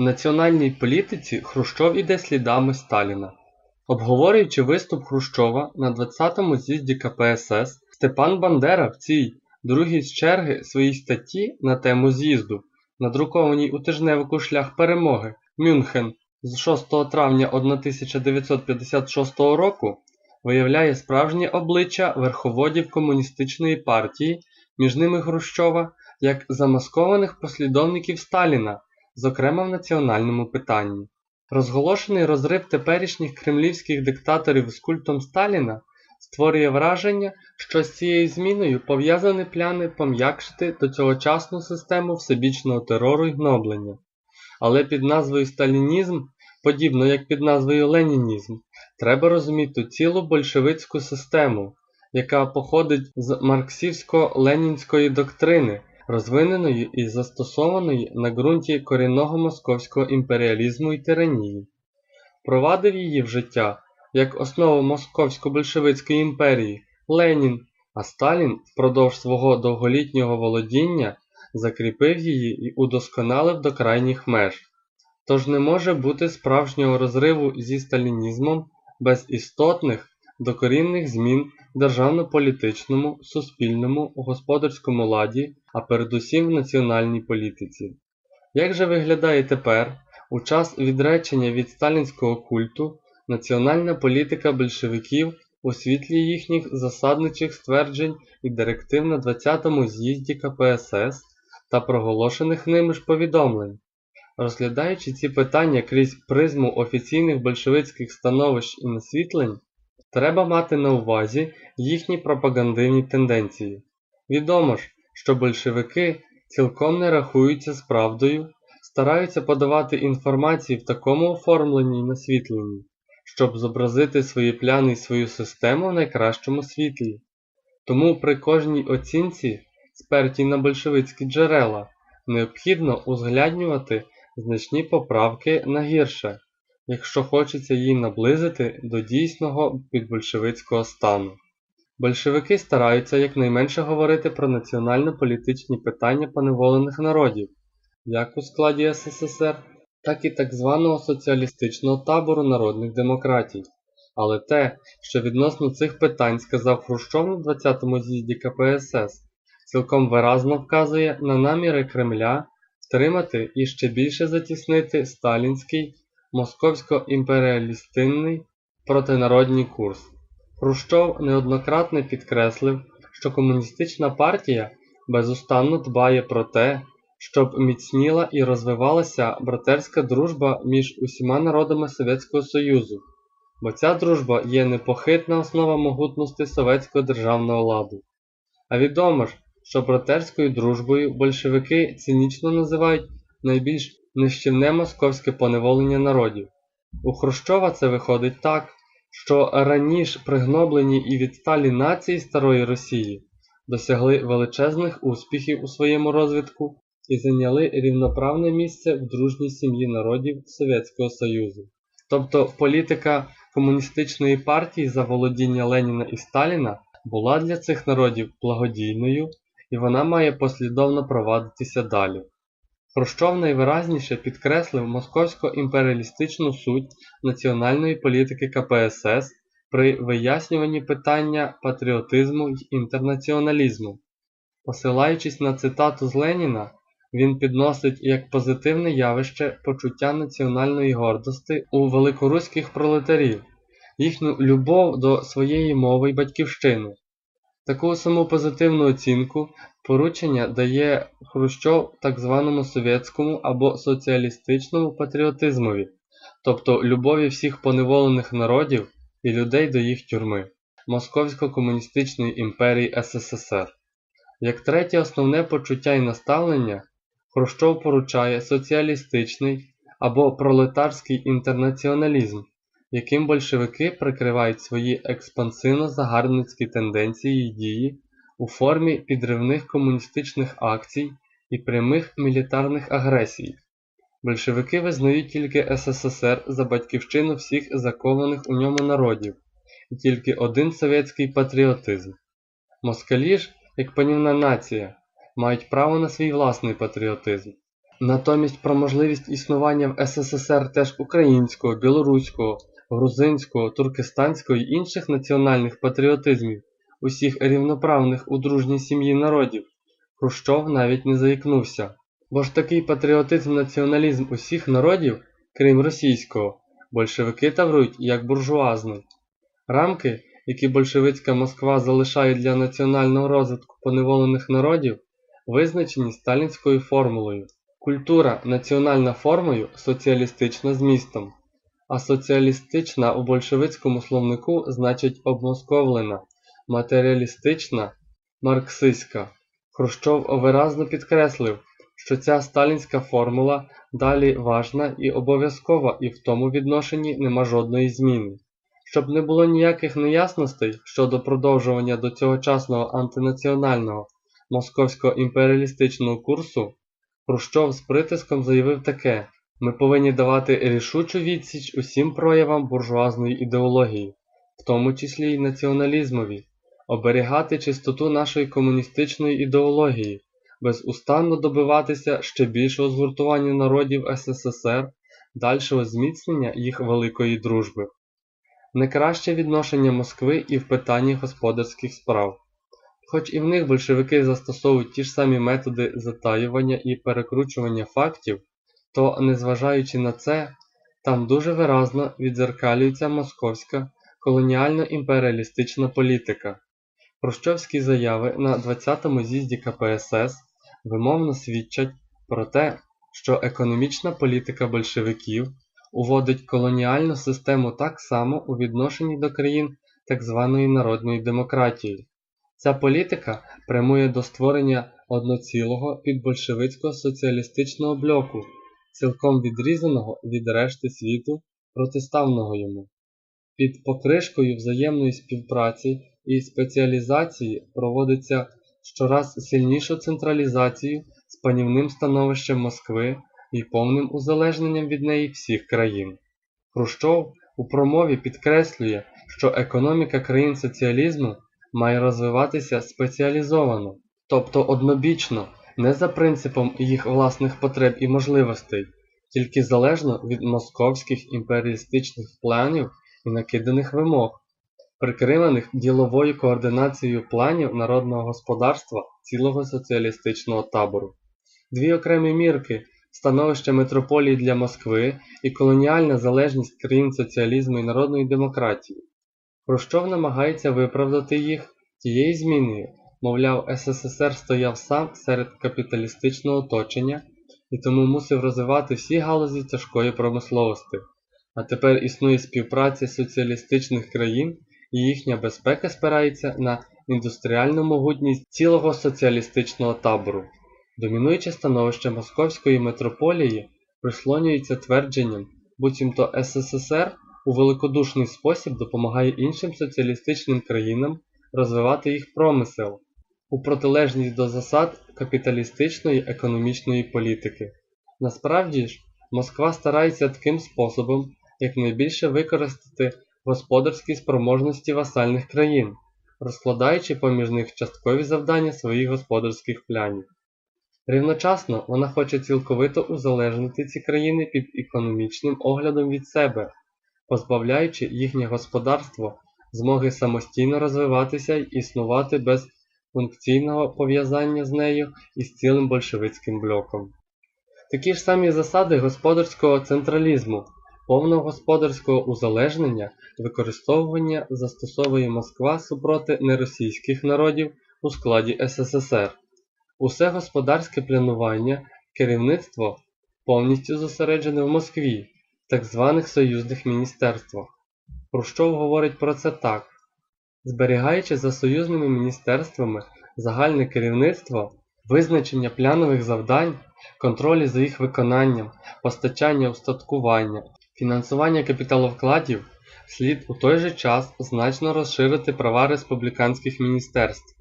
Національній політиці Хрущов іде слідами Сталіна. Обговорюючи виступ Хрущова на 20-му з'їзді КПСС, Степан Бандера в цій другій з черги своїй статті на тему з'їзду, надрукованій у тижневику Шлях перемоги Мюнхен з 6 травня 1956 року, виявляє справжнє обличчя верховодів комуністичної партії, між ними Хрущова, як замаскованих послідовників Сталіна, зокрема в національному питанні. Розголошений розрив теперішніх кремлівських диктаторів з культом Сталіна створює враження, що з цією зміною пов'язані пляни пом'якшити до цьогочасну систему всебічного терору і гноблення. Але під назвою Сталінізм, подібно як під назвою Ленінізм, треба розуміти цілу большевицьку систему, яка походить з марксівсько-ленінської доктрини, розвиненої і застосованої на ґрунті корінного московського імперіалізму і тиранії. Провадив її в життя як основу московсько-большевицької імперії Ленін, а Сталін впродовж свого довголітнього володіння закріпив її і удосконалив до крайніх меж. Тож не може бути справжнього розриву зі сталінізмом без істотних докорінних змін державно-політичному, суспільному, господарському ладі, а передусім в національній політиці. Як же виглядає тепер, у час відречення від сталінського культу, національна політика большевиків у світлі їхніх засадничих стверджень і директив на 20-му з'їзді КПСС та проголошених ними ж повідомлень? Розглядаючи ці питання крізь призму офіційних большевицьких становищ і насвітлень, треба мати на увазі їхні пропагандивні тенденції. Відомо ж, що большевики цілком не рахуються з правдою, стараються подавати інформацію в такому оформленні й насвітленні, щоб зобразити свої пляни і свою систему в найкращому світлі. Тому при кожній оцінці, спертій на большевицькі джерела, необхідно узгляднювати значні поправки на гірше, якщо хочеться її наблизити до дійсного підбольшевицького стану. Большевики стараються якнайменше говорити про національно-політичні питання поневолених народів, як у складі СССР, так і так званого соціалістичного табору народних демократій. Але те, що відносно цих питань сказав Хрущов на 20-му з'їзді КПСС, цілком виразно вказує на наміри Кремля втримати і ще більше затіснити сталінський московсько-імперіалістинний протинародній курс. Хрущов неоднократно підкреслив, що комуністична партія безустанно дбає про те, щоб міцніла і розвивалася братерська дружба між усіма народами Совєтського Союзу, бо ця дружба є непохитна основа могутності совєтського державного ладу. А відомо ж, що братерською дружбою большевики цинічно називають найбільш нищівне московське поневолення народів. У Хрущова це виходить так, що раніше пригноблені і відсталі нації Старої Росії досягли величезних успіхів у своєму розвитку і зайняли рівноправне місце в дружній сім'ї народів Совєтського Союзу. Тобто політика комуністичної партії за володіння Леніна і Сталіна була для цих народів благодійною і вона має послідовно провадитися далі. Хрущов найвиразніше підкреслив московсько-імперіалістичну суть національної політики КПСС при вияснюванні питання патріотизму й інтернаціоналізму. Посилаючись на цитату з Леніна, він підносить як позитивне явище почуття національної гордості у великоруських пролетарів, їхню любов до своєї мови й батьківщини. Таку саму позитивну оцінку поручення дає Хрущов так званому совєтському або соціалістичному патріотизмові, тобто любові всіх поневолених народів і людей до їх тюрми, Московсько-комуністичної імперії СССР. Як третє основне почуття і наставлення, Хрущов поручає соціалістичний або пролетарський інтернаціоналізм, яким большевики прикривають свої експансивно-загарбницькі тенденції й дії у формі підривних комуністичних акцій і прямих мілітарних агресій. Большевики визнають тільки СССР за батьківщину всіх закованих у ньому народів і тільки один совєтський патріотизм. Москалі ж, як панівна нація, мають право на свій власний патріотизм. Натомість про можливість існування в СССР теж українського, білоруського, грузинського, туркестанського і інших національних патріотизмів, усіх рівноправних у дружній сім'ї народів, Хрущов навіть не заікнувся. Бо ж такий патріотизм націоналізм усіх народів, крім російського, большевики таврують як буржуазний. Рамки, які большевицька Москва залишає для національного розвитку поневолених народів, визначені сталінською формулою. Культура національна формою соціалістична змістом, а соціалістична у большевицькому словнику значить обмосковлена, матеріалістична, марксистська. Хрущов виразно підкреслив, що ця сталінська формула далі важна і обов'язкова і в тому відношенні нема жодної зміни. Щоб не було ніяких неясностей щодо продовжування до цьогочасного антинаціонального московського імперіалістичного курсу, Хрущов з притиском заявив таке: ми повинні давати рішучу відсіч усім проявам буржуазної ідеології, в тому числі й націоналізмові, оберігати чистоту нашої комуністичної ідеології, безустанно добиватися ще більшого згуртування народів СССР, дальшого зміцнення їх великої дружби. Не краще відношення Москви і в питанні господарських справ. Хоч і в них большевики застосовують ті ж самі методи затаювання і перекручування фактів, то, незважаючи на це, там дуже виразно відзеркалюється московська колоніально-імперіалістична політика. Хрущовські заяви на 20-му з'їзді КПСС вимовно свідчать про те, що економічна політика большевиків уводить колоніальну систему так само у відношенні до країн так званої народної демократії. Ця політика прямує до створення одноцілого підбольшевицького соціалістичного блоку, цілком відрізаного від решти світу, протиставного йому. Під покришкою взаємної співпраці і спеціалізації проводиться щораз сильнішу централізацію з панівним становищем Москви і повним узалежненням від неї всіх країн. Хрущов у промові підкреслює, що економіка країн соціалізму має розвиватися спеціалізовано, тобто однобічно, не за принципом їх власних потреб і можливостей, тільки залежно від московських імперіалістичних планів і накиданих вимог, прикриваних діловою координацією планів народного господарства цілого соціалістичного табору. Дві окремі мірки становище метрополії для Москви і колоніальна залежність країн соціалізму і народної демократії. Хрущов намагається виправдати їх тією зміною, мовляв, СССР стояв сам серед капіталістичного оточення і тому мусив розвивати всі галузі тяжкої промисловості. А тепер існує співпраця соціалістичних країн і їхня безпека спирається на індустріальну могутність цілого соціалістичного табору. Домінуюче становище Московської митрополії прислонюється твердженням, буцімто СССР у великодушний спосіб допомагає іншим соціалістичним країнам розвивати їх промисел у протилежність до засад капіталістичної економічної політики. Насправді ж, Москва старається таким способом якнайбільше використати господарські спроможності васальних країн, розкладаючи поміж них часткові завдання своїх господарських планів. Рівночасно вона хоче цілковито узалежнити ці країни під економічним оглядом від себе, позбавляючи їхнє господарство змоги самостійно розвиватися й існувати без функційного пов'язання з нею і з цілим большевицьким блоком. Такі ж самі засади господарського централізму, повного господарського узалежнення, використовування застосовує Москва супроти неросійських народів у складі СССР. Усе господарське планування, керівництво повністю зосереджене в Москві, так званих союзних міністерствах. Хрущов говорить про це так: зберігаючи за союзними міністерствами загальне керівництво, визначення плянових завдань, контролі за їх виконанням, постачання устаткування, фінансування капіталовкладів, слід у той же час значно розширити права республіканських міністерств.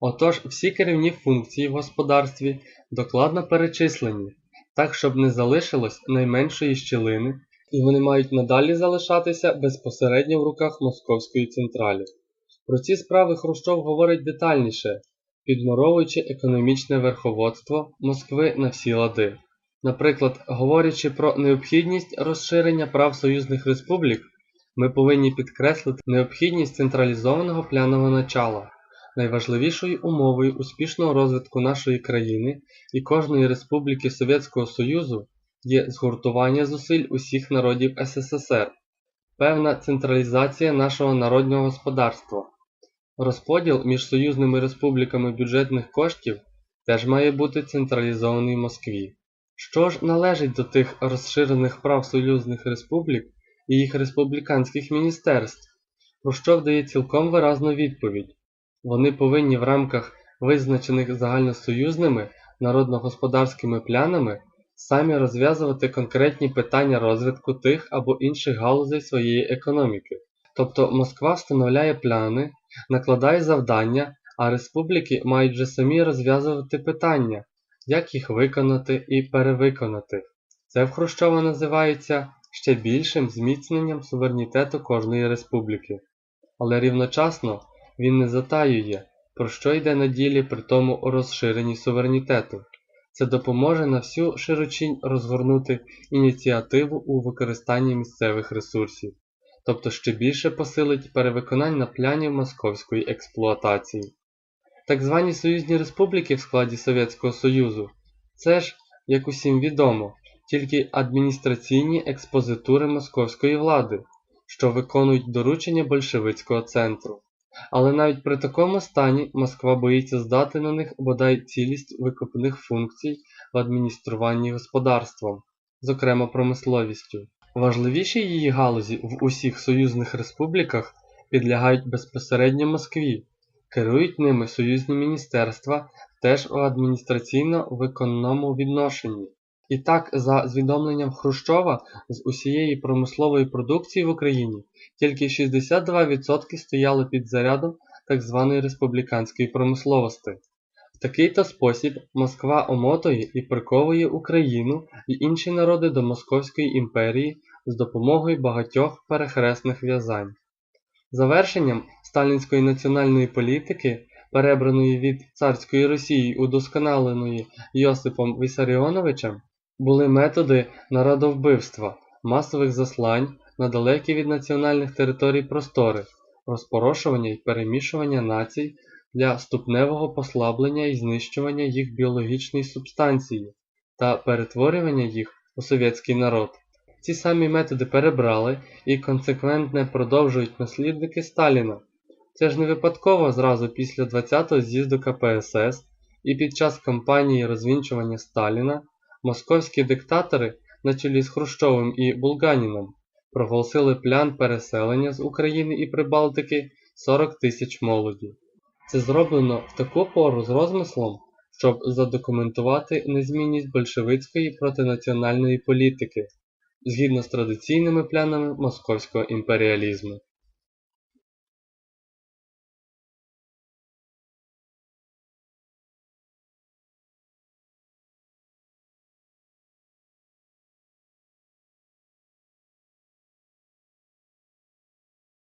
Отож, всі керівні функції в господарстві докладно перечислені, так щоб не залишилось найменшої щілини, і вони мають надалі залишатися безпосередньо в руках Московської централі. Про ці справи Хрущов говорить детальніше, підморовуючи економічне верховодство Москви на всі лади. Наприклад, говорячи про необхідність розширення прав союзних республік, ми повинні підкреслити необхідність централізованого плянового начала. Найважливішою умовою успішного розвитку нашої країни і кожної республіки Совєтського Союзу є згуртування зусиль усіх народів СССР, певна централізація нашого народного господарства. Розподіл між союзними республіками бюджетних коштів теж має бути централізований в Москві. Що ж належить до тих розширених прав союзних республік і їх республіканських міністерств, про що вдає цілком виразну відповідь. Вони повинні в рамках визначених загальносоюзними народно-господарськими плянами самі розв'язувати конкретні питання розвитку тих або інших галузей своєї економіки. Тобто Москва встановляє пляни, накладає завдання, а республіки мають вже самі розв'язувати питання, як їх виконати і перевиконати. Це в Хрущова називається ще більшим зміцненням суверенітету кожної республіки. Але рівночасно він не затаює, про що йде на ділі при тому розширенні суверенітету. Це допоможе на всю широчінь розгорнути ініціативу у використанні місцевих ресурсів, тобто ще більше посилить перевиконання планів московської експлуатації. Так звані союзні республіки в складі Совєтського Союзу це ж, як усім відомо, тільки адміністраційні експозитури московської влади, що виконують доручення большевицького центру. Але навіть при такому стані Москва боїться здати на них бодай цілість викопних функцій в адмініструванні господарством, зокрема промисловістю. Важливіші її галузі в усіх союзних республіках підлягають безпосередньо Москві, керують ними союзні міністерства теж у адміністраційно-виконному відношенні. І так, за звідомленням Хрущова, з усієї промислової продукції в Україні тільки 62% стояли під зарядом так званої республіканської промисловості. В такий-то спосіб Москва омотує і приковує Україну і інші народи до Московської імперії з допомогою багатьох перехресних в'язань. Завершенням сталінської національної політики, перебраної від царської Росії удосконаленої Йосипом Вісаріоновичем, були методи народовбивства, масових заслань на далекі від національних територій простори, розпорошування і перемішування націй для ступневого послаблення і знищування їх біологічної субстанції та перетворювання їх у совєтський народ. Ці самі методи перебрали і консеквентне продовжують наслідники Сталіна. Це ж не випадково зразу після 20-го з'їзду КПСС і під час кампанії розвінчування Сталіна московські диктатори на чолі з Хрущовим і Булганіном проголосили план переселення з України і Прибалтики 40 тисяч молоді. Це зроблено в таку пору з розмислом, щоб задокументувати незмінність большевицької протинаціональної політики згідно з традиційними планами московського імперіалізму.